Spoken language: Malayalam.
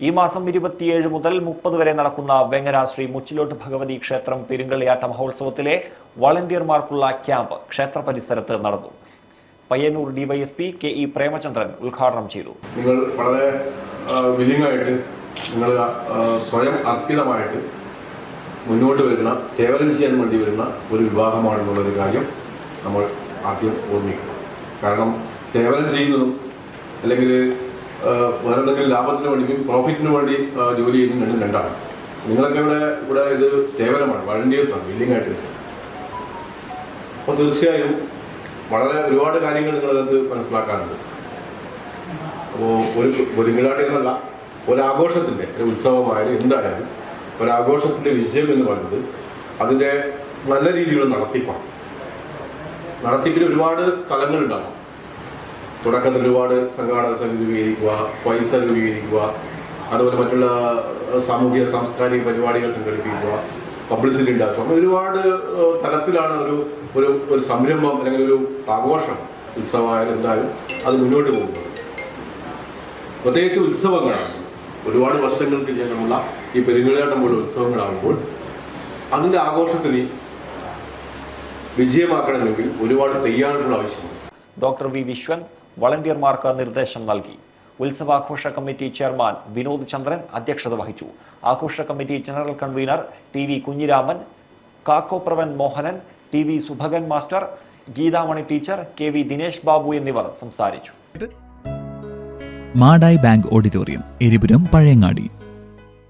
ഈ മാസം ഇരുപത്തിയേഴ് മുതൽ മുപ്പത് വരെ നടക്കുന്ന വെങ്ങര ശ്രീ മുച്ചിലോട്ട് ഭഗവതി ക്ഷേത്രം പെരുങ്കളിയാട്ട മഹോത്സവത്തിലെ വളണ്ടിയർമാർക്കുള്ള ക്യാമ്പ് ക്ഷേത്ര പരിസരത്ത് നടന്നു. Payyanur DYSP K E Premachandran ഉദ്ഘാടനം ചെയ്തു. നിങ്ങൾ വളരെ വിലിംഗമായിട്ട് നിങ്ങൾ സ്വയം അർപ്പിതമായിട്ട് മുന്നോട്ട് വരുന്ന സേവനം ചെയ്യാൻ വേണ്ടി വരുന്ന ഒരു വിവാഹമാണെന്നുള്ളൊരു കാര്യം നമ്മൾ ആദ്യം ഓർമ്മിക്കണം. കാരണം സേവനം ചെയ്യുന്നതും അല്ലെങ്കിൽ ആ, വേറെ എന്തെങ്കിലും ലാഭത്തിന് വേണ്ടിയും പ്രോഫിറ്റിന് വേണ്ടി ജോലി ചെയ്യുന്ന രണ്ടും രണ്ടാണ്. നിങ്ങളൊക്കെ ഇവിടെ ഇവിടെ ഇത് സേവനമാണ് വളണ്ടിയേഴ്സാണ് ബില്ലിംഗ് ആയിട്ട് അപ്പോൾ തീർച്ചയായും വളരെ ഒരുപാട് കാര്യങ്ങൾ നിങ്ങളത് മനസ്സിലാക്കാനുണ്ട് അപ്പോൾ ഒരു ഒരുങ്ങിലാട്ടി എന്നല്ല ഒരാഘോഷത്തിന്റെ ഒരു ഉത്സവമായാലും എന്തായാലും ഒരാഘോഷത്തിന്റെ വിജയം എന്ന് പറയുന്നത് അതിന്റെ നല്ല രീതിയിലുള്ള നടത്തിപ്പാണ്. നടത്തിപ്പിന് ഒരുപാട് സ്ഥലങ്ങളുണ്ടാകാം. തുടക്കത്തിൽ ഒരുപാട് സംഘാടക സമിതി രൂപീകരിക്കുക പൈസ രൂപീകരിക്കുക അതുപോലെ മറ്റുള്ള സാമൂഹിക സാംസ്കാരിക പരിപാടികൾ സംഘടിപ്പിക്കുക പബ്ലിസിറ്റി ഉണ്ടാക്കുക. അങ്ങനെ ഒരുപാട് തലത്തിലാണ് ഒരു ഒരു ഒരു സംരംഭം അല്ലെങ്കിൽ ഒരു ആഘോഷം ഉത്സവമായാലും എന്തായാലും അത് മുന്നോട്ട് പോകുന്നത്. പ്രത്യേകിച്ച് ഉത്സവങ്ങളാണ്. ഒരുപാട് വർഷങ്ങൾക്ക് ശേഷമുള്ള ഈ പെരുങ്കളിയാട്ടം പോലെ ഉത്സവങ്ങളാകുമ്പോൾ അതിന്റെ ആഘോഷത്തിന് വിജയമാക്കണമെങ്കിൽ ഒരുപാട് തയ്യാറെടുപ്പുകൾ ആവശ്യമാണ്. ഡോക്ടർ വി വിശ്വൻ വളണ്ടിയർമാർക്ക് നിർദ്ദേശം നൽകി. ഉത്സവാഘോഷ കമ്മിറ്റി ചെയർമാൻ വിനോദ് ചന്ദ്രൻ അധ്യക്ഷത വഹിച്ചു. ആഘോഷ committee general convener T V Kunhiraman Kakkopravan Mohanan T V Subhagan master Geethamani teacher K V Dinesh Babu എന്നിവർ സംസാരിച്ചു. Madayi bank auditorium Eripuram Pazhayangadi.